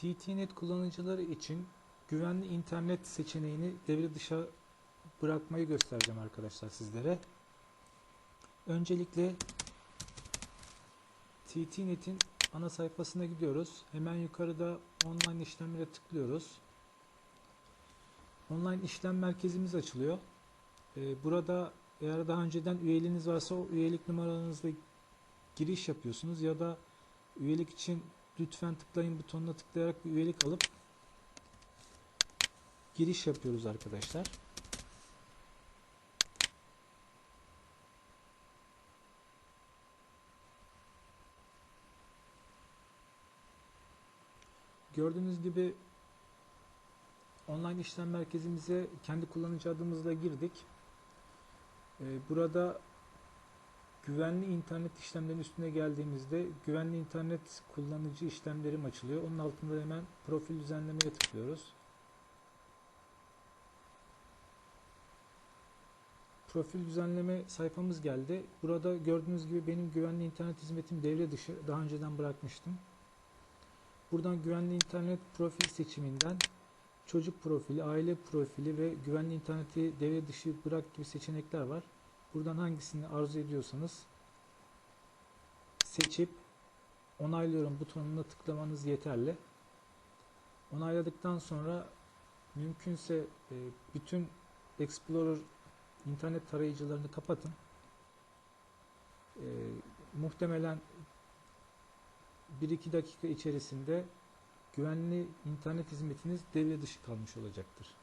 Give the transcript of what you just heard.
TTNet kullanıcıları için güvenli internet seçeneğini devre dışı bırakmayı göstereceğim arkadaşlar sizlere. Öncelikle TTNet'in ana sayfasına gidiyoruz. Hemen yukarıda online işlemlere tıklıyoruz. Online işlem merkezimiz açılıyor. Ee, Burada eğer daha önceden üyeliğiniz varsa o üyelik numaranızla giriş yapıyorsunuz ya da üyelik için lütfen tıklayın butonuna tıklayarak bir üyelik alıp giriş yapıyoruz arkadaşlar. Gördüğünüz gibi online işlem merkezimize kendi kullanıcı adımızla girdik. Ee, Burada güvenli internet işlemlerinin üstüne geldiğimizde güvenli internet kullanıcı işlemlerim açılıyor. Onun altında hemen profil düzenlemeye tıklıyoruz. Profil düzenleme sayfamız geldi. Burada gördüğünüz gibi benim güvenli internet hizmetim devre dışı. Daha önceden bırakmıştım. Buradan güvenli internet profil seçiminden çocuk profili, aile profili ve güvenli interneti devre dışı bırak gibi seçenekler var. Buradan hangisini arzu ediyorsanız seçip onaylıyorum butonuna tıklamanız yeterli. Onayladıktan sonra mümkünse e, bütün Explorer internet tarayıcılarını kapatın. E, muhtemelen 1-2 dakika içerisinde güvenli internet hizmetiniz devre dışı kalmış olacaktır.